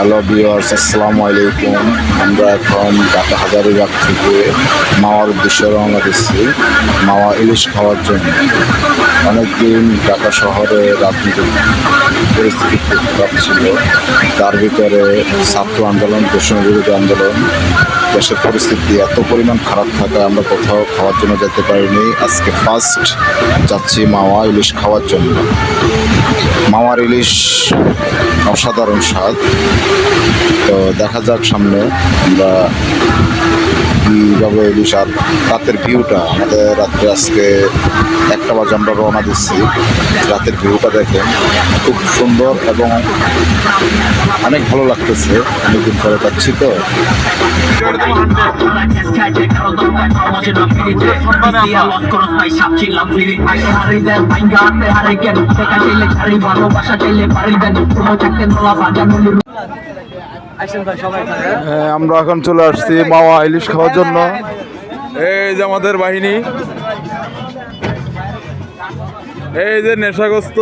Hello বিওয়ার্স আসসালামু আলাইকুম। আমরা এখন ঢাকা হাজারিবাগ থেকে মাওয়ার উদ্দেশ্যে রওনা দিচ্ছি। মাওয়া ইলিশ খাওয়ার জন্য। অনেকদিন ঢাকা শহরে রাজনৈতিক পরিস্থিতি খুব খারাপ ছিল। তার ভিতরে ছাত্র আন্দোলন কৃষ্ণ বিরোধী আন্দোলন দেশের পরিস্থিতি এত পরিমাণ খারাপ থাকায় আমরা কোথাও খাওয়ার জন্য যেতে পারিনি। আজকে ফার্স্ট যাচ্ছি মাওয়া ইলিশ খাওয়ার জন্য। মাওয়ার ইলিশ অসাধারণ স্বাদ। তো দেখা যাক সামনে আমরা কীভাবে আর রাতের ভিউটা। আমাদের রাত্রে আজকে একটা বাজে আমরা রওনা দিচ্ছি। রাতের ভিউটা দেখেন, খুব সুন্দর এবং অনেক ভালো লাগতেছে। অনেকদিন পরে যাচ্ছি তো। হ্যাঁ আমরা এখন চলে আসছি মাওয়া ইলিশ খাওয়ার জন্য। এই যে আমাদের বাহিনী। এই যে নেশাগ্রস্ত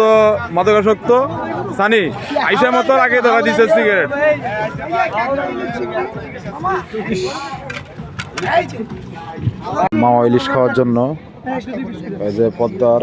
মাদকাসক্ত। সানি আইসা মতো আগে দেখা দিচ্ছে সিগারেট। মাওয়া ইলিশ খাওয়ার জন্য। এই যে পদ্মার।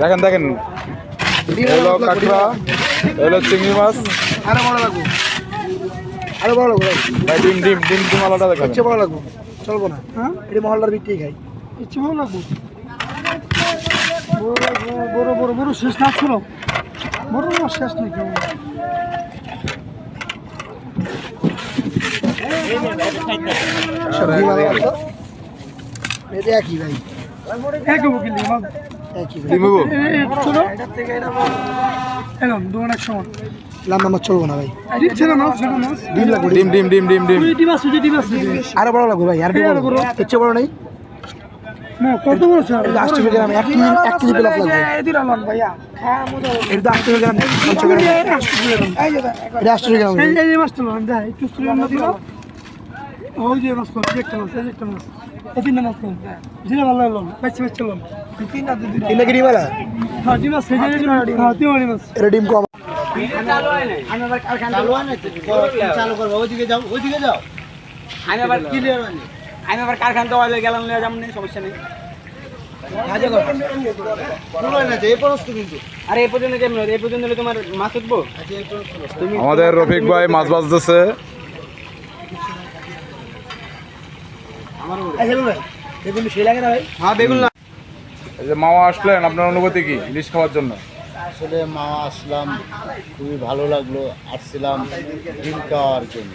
দেখেন দেখেন। হলো কাঁকড়া হলো চিংড়ি মাছ। আরও বড় লাগবো। আরও বড় লাগবো ভাই। ডিম ডিম ডিম ডিম আলাদা দেখাবেন ইচ্ছে বড় লাগবো চলবো না। হ্যাঁ? এটা মহল্লার ভিত্তি খাই ইচ্ছে বড় লাগবো? বড় বড় বড় শেষ না ছিল। বড় বড় শেষ নেই কেমন? সবজি ভালো এটা একই ভাই। বকিল আরও বড় লাগবে ভাই আর ইচ্ছে বড় নাই কত বড় স্যার আটশো গ্রাম এক কেজি এক কেজি প্লাস লাগবে এদিন আলাম ভাইয়া এটা আটশো গ্রাম পাঁচশো গ্রাম এটা আটশো গ্রাম এই এই মাছ তো লাম দেখ একটু সুরে না ওই যে মাছ কত একটা মাছ একটা মাছ মাছ ভালো লাগল তিনটা তিনটা কি ডিম আলা? হ্যাঁ ডিম আছে হ্যাঁ তিন মাছ এটা ডিম কম চালু করব ওইদিকে যাও ওইদিকে যাও আমি আবার ক্লিয়ার হয়নি আমি আবার কারখানা দেওয়া গেলাম নিয়ে যাব সমস্যা নেই আরে এই পর্যন্ত কেমন এই ভাই হ্যাঁ বেগুন এই যে মামা আসলেন আপনার অনুভূতি কি ইলিশ খাওয়ার জন্য? আসলে মা আসলাম খুবই ভালো লাগল আসছিলাম ডিম খাওয়ার জন্য।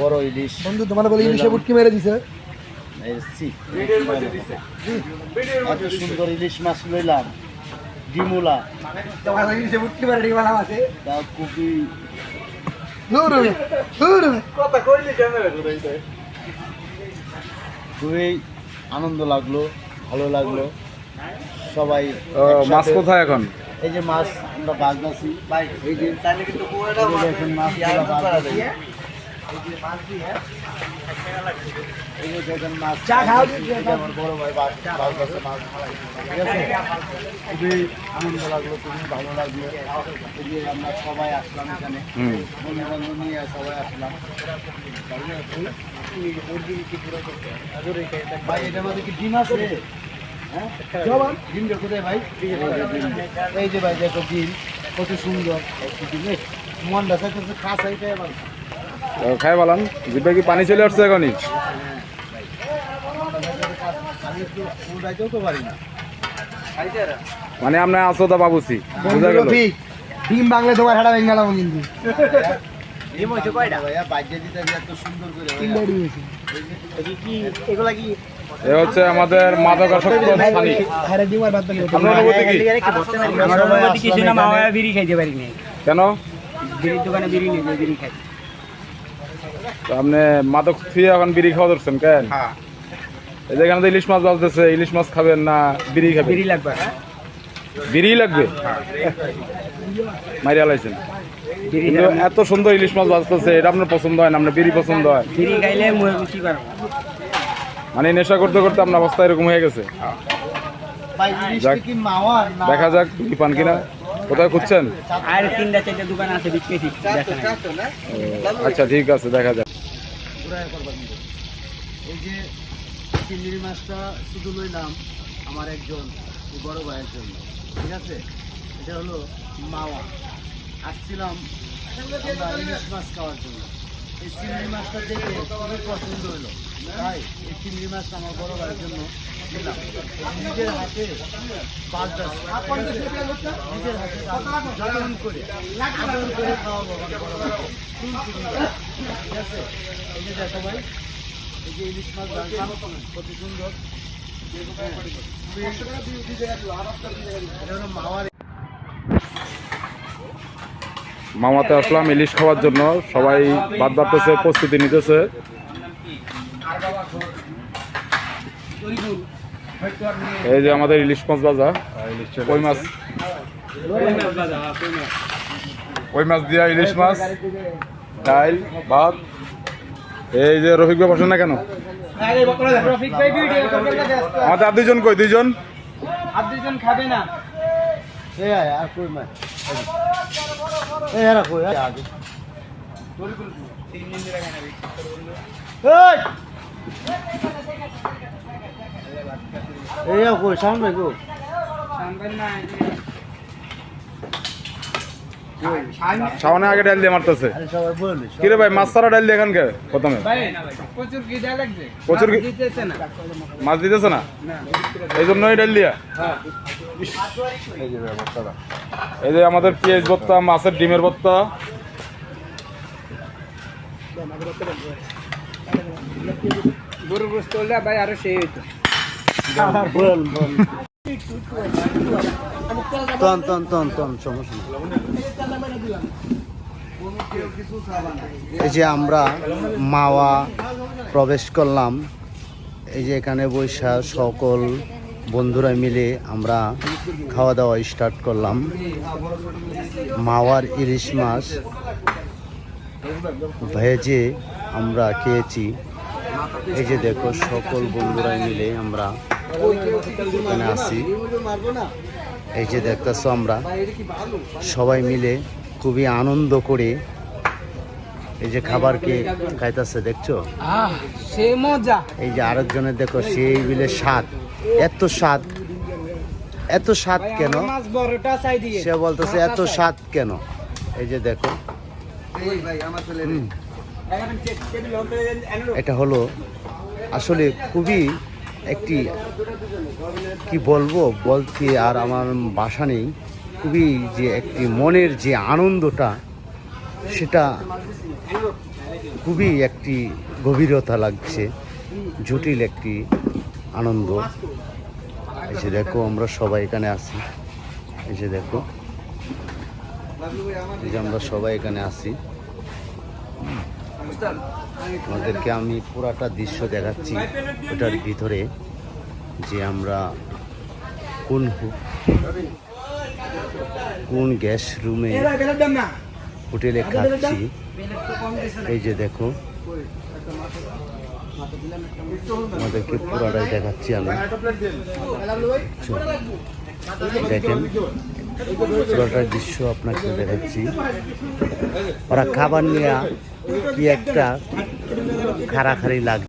বড় ইলিশ বন্ধু তোমার বলে ইলিশে বুটকি মেরে দিছে। এত সুন্দর ইলিশ মাছ লইলাম ডিমুলা ডিম বানাম আছে। তা খুবই আনন্দ লাগল ভালো লাগল। সবাই মাছ কোথায় এখন? এই যে মাছ আমরা বাগদাছি এই যে মাছ আনন্দ লাগল খুবই ভালো লাগল এই যে সবাই আসলাম এখানে বন্ধু ভাই কি ডিম আছে? হ্যাঁ? ডিম দেখো রে ভাই? এই যে ভাই, দেখো ডিম, কত সুন্দর। মনটা চাইতেছে খাস তো খাই বলান জিভে কি পানি চলে আসছে এখনই? তো মানে আপনার আসো দা বাবুসি বুঝা গেল। ডিম বাংলা তোমার হাড়া ভেঙে গেলাম কিন্তু। এ হচ্ছে আমাদের মাদকাসক্ত স্থানী আপনার অনুভূতি কি? কেন? বিড়ির দোকানে বিড়ি নেই বিড়ি খাই তো আপনি মাদক থুয়ে এখন বিড়ি খাওয়া ধরছেন কেন? হ্যাঁ। এখানে তো ইলিশ মাছ বাজতেছে ইলিশ মাছ খাবেন না বিড়ি খাবেন? বিড়ি লাগবে বিড়ি লাগবে? বিড়ি কিন্তু এত সুন্দর ইলিশ মাছ বাজতেছে এটা আপনার পছন্দ হয় না? আপনার বিড়ি পছন্দ হয়? মানে নেশা করতে করতে আপনার অবস্থা এরকম হয়ে গেছে। দেখা যাক কি পান কিনা। কোথায় খুঁজছেন? আর তিনটা চারটা দোকান আছে বিক্রি আচ্ছা ঠিক আছে দেখা যাক। এই যে চিংড়ি মাছটা শুধু লইলাম আমার একজন বড় ভাইয়ের জন্য। ঠিক আছে? এটা হলো মাওয়া। আসছিলাম ইলিশ মাছ খাওয়ার জন্য। এই চিংড়ি মাছটা দেখে খুবই পছন্দ হলো। তাই এই চিংড়ি মাছটা আমার বড় ভাইয়ের জন্য নিজের হাতে বাজটা নিজের হাতে যতন করে আদর করে খাওয়াবো আমার বড় মাছ। ঠিক আছে? এই যে ভাই, এই যে ইলিশ মাছ কত সুন্দর। মাওয়ার মামাতে আসলাম ইলিশ খাওয়ার জন্য। সবাই বাদ বাড়তেছে প্রস্তুতি নিতেছে। এই যে আমাদের ইলিশ মাছ বাজা কই মাছ? কই মাছ দিয়া ইলিশ মাছ? ডাইল ভাত। এই যে রফিক ভাই বসেন না কেন? রফিক আমাদের আর দুইজন কই? দুইজন? আর দুজন খাবে না। এই আয় আর কই এই আর কই? আগে। এই! কই? সামনে গো। সামনে না সামনে আগে ডাইল দিয়ে মারতেছে। আরে সবাই কিরে ভাই মাছ ছাড়া ডাইল দিয়ে এখান কে? প্রথমে। প্রচুর মাছ দিতেছে না। এই জন্যই ডাইল দিয়া? এই যে আমাদের পেঁয়াজ ভর্তা মাছের ডিমের ভর্তা। গরু গোস্ত হলে ভাই আরও সেই হইতো। তন তন তন তন সমস্যা। এই যে আমরা মাওয়া প্রবেশ করলাম, এই যে এখানে বৈশা সকল বন্ধুরা মিলে আমরা খাওয়া দাওয়া স্টার্ট করলাম। মাওয়ার ইলিশ মাছ ভেজে আমরা খেয়েছি। এই যে দেখো, সকল বন্ধুরা মিলে আমরা এখানে আসি। এই যে দেখতেছো আমরা সবাই মিলে খুবই আনন্দ করে এই যে খাবার খাবারকে খাইতেছে দেখছ? সে মজা। এই যে আরেকজনের দেখো সেই মিলে স্বাদ। এত স্বাদ। এত স্বাদ কেন? সে বলতেছে এত স্বাদ কেন? এই যে দেখো। এটা হলো আসলে খুবই একটি, কি বলব, বলতে আর আমার বাসা নেই, খুবই যে একটি মনের যে আনন্দটা, সেটা খুবই একটি গভীরতা লাগছে, জটিল একটি আনন্দ। এই যে দেখো, আমরা সবাই এখানে আছি। এই যে দেখো, এই যে আমরা সবাই এখানে আছি। আমাদেরকে আমি পুরাটা দৃশ্য দেখাচ্ছি ওটার ভিতরে যে আমরা কোন কোন গ্যাস রুমে হোটেলে খাচ্ছি। এই যে দেখো, আমাদেরকে পুরাটাই দেখাচ্ছি আমি। দেখেন পুরোটা দৃশ্য আপনাকে দেখাচ্ছি। ওরা খাবার নিয়ে কি একটা খাড়াখাড়ি লাগ